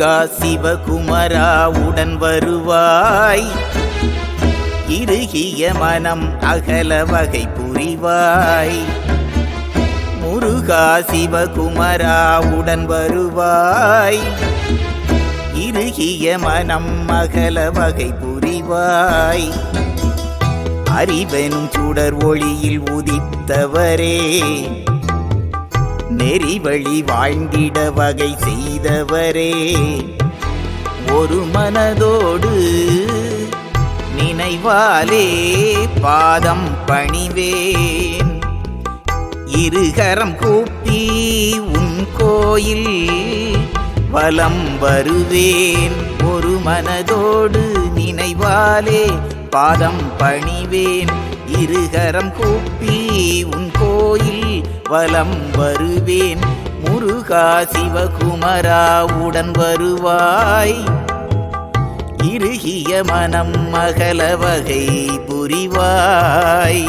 முருகா சிவகுமரா உடன் வருவாய். இறுகிய மனம் அகல வகை புரிவாய். முருகா சிவகுமரா உடன் வருவாய். இறுகிய மனம் அகல வகை புரிவாய். அறிவெனும் சுடர் ஒளியில் உதித்தவரே. நெறிவழி வாழ்ந்திட வகை செய்தவரே. ஒரு மனதோடு நினைவாலே பாதம் பணிவேன். இருகரம் கூப்பி உன் கோயில் வலம் வருவேன். ஒரு மனதோடு நினைவாலே பாதம் பணிவேன். இருகரம் கூப்பி உன் கோயில் வலம் வருவேன். முருகா சிவகுமரா உடன் வருவாய். இறுகிய மனம் மகள வகை புரிவாய்.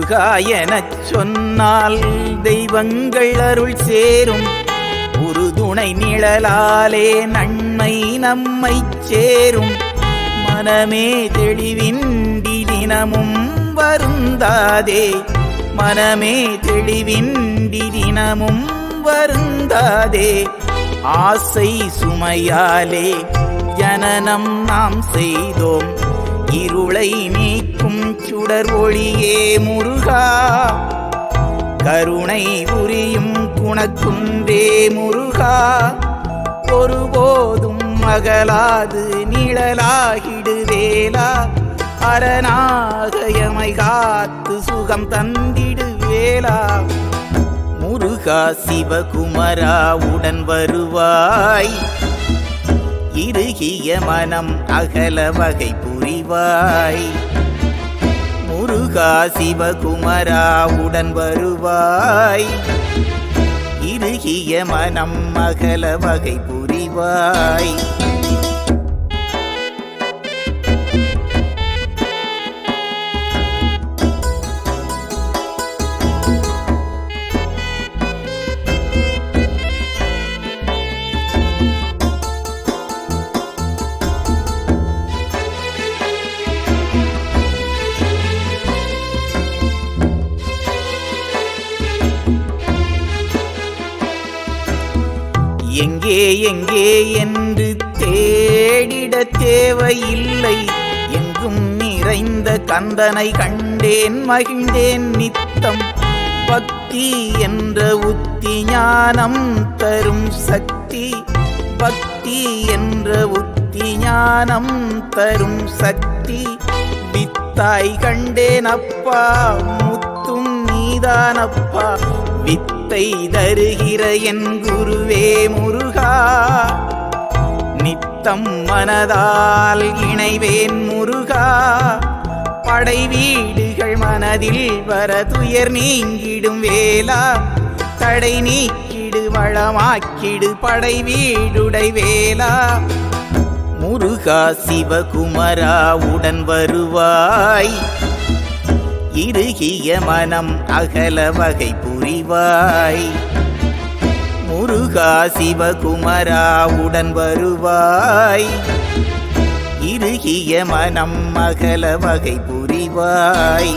முருகா எனச் சொன்னால் தெய்வங்கள் அருள் சேரும். உறுதுணை நிழலாலே நன்மை நம்மை சேரும். மனமே தெளிவின்றி தினமும் வருந்தாதே. மனமே தெளிவின்றி தினமும் வருந்தாதே. ஆசை சுமையாலே ஜனனம் நாம் செய்தோம். இருளை நீக்கும் சுடர் ஒளியே முருகா. கருணை புரியும் குணக்குன்றே முருகா. ஒருபோதும் மகளாது நிழலாகிடுவேலா அரணாகயமை காத்து சுகம் தந்திடுவேலா முருகா சிவகுமரா உடன் வருவாய். இறுகிய மனம் அகல வகை புரிவாய் முருகா சிவகுமரா உடன் வருவாய். இறுகிய மனம் மகள வகை புரிவாய். எங்கே எங்கே என்று தேடிட தேவையில்லை. எங்கும் நிறைந்த கந்தனை கண்டேன் மகிழ்ந்தேன் நித்தம். பக்தி என்ற உத்தி ஞானம் தரும் சக்தி. பக்தி என்ற உத்தி ஞானம் தரும் சக்தி. வித்தாய் கண்டேன் அப்பா முத்தும் நீதானப்பா. முத்தை தருகிற என் குருவே முருகா. நித்தம் மனதால் இணைவேன் முருகா. படை வீடுகள் மனதில் வர துயர் நீங்கிடும் வேலா தடை நீக்கிடு வளமாக்கிடு படை வீடுடை வேலா முருகா சிவகுமரா உடன் வருவாய். இறுகிய மனம் அகல வகை புரிவாய் முருகா சிவகுமரா உடன் வருவாய். இறுகிய மனம் மகள வகை புரிவாய்.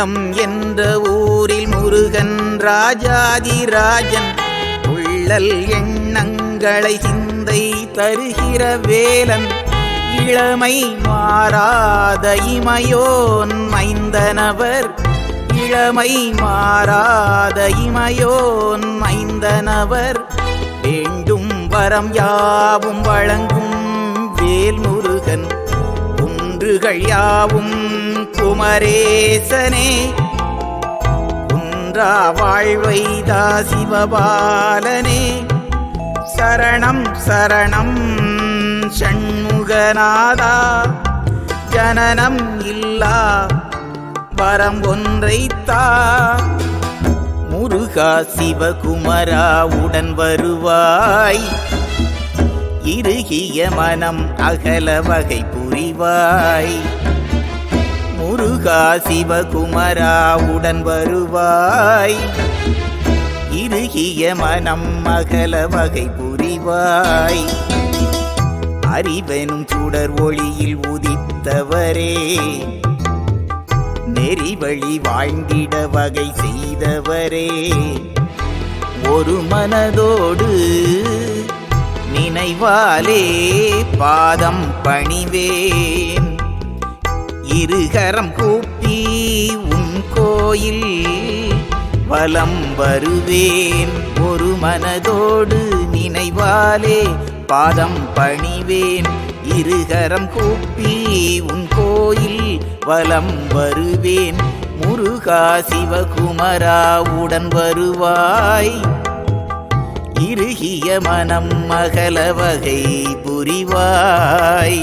உள்ளம் என்ற ஊரில் முருகன் ராஜாதி ராஜன். உள்ளல் எண்ணங்களை சிந்தை தருகிற வேலன். இளமை மாறாத இமையோன் மைந்தனவர். இளமை மாறாத இமையோன் மைந்தனவர். வேண்டும் வரம் யாவும் வழங்கும் வேல் முருகன் குன்றுகள் யாவும் குமரேசனே. குன்றா வாழ்வைதா சிவபாலனே. சரணம் சரணம் சண்முகநாதா. ஜனனம் இல்லா வரம் ஒன்றைத்தா. முருகா சிவகுமரா உடன் வருவாய். இறுகிய மனம் அகல வகை புரிவாய். முருகா சிவகுமரா உடன் வருவாய். இறுகிய மனம் அகல வகை புரிவாய். அறிவெனும் சுடர் ஒளியில் உதித்தவரே. நெறிவழி வாழ்ந்திட வகை செய்தவரே. ஒரு மனதோடு நினைவாலே பாதம் பணிவேன். இருகரம் கூப்பி உன் கோயில் வலம் வருவேன். ஒரு மனதோடு நினைவாலே பாதம் பணிவேன். இருகரம் கூப்பி உன் கோயில் வலம் வருவேன். முருகா சிவகுமரா உடன் வருவாய். இறுகிய மனம் மகள வகை புரிவாய்.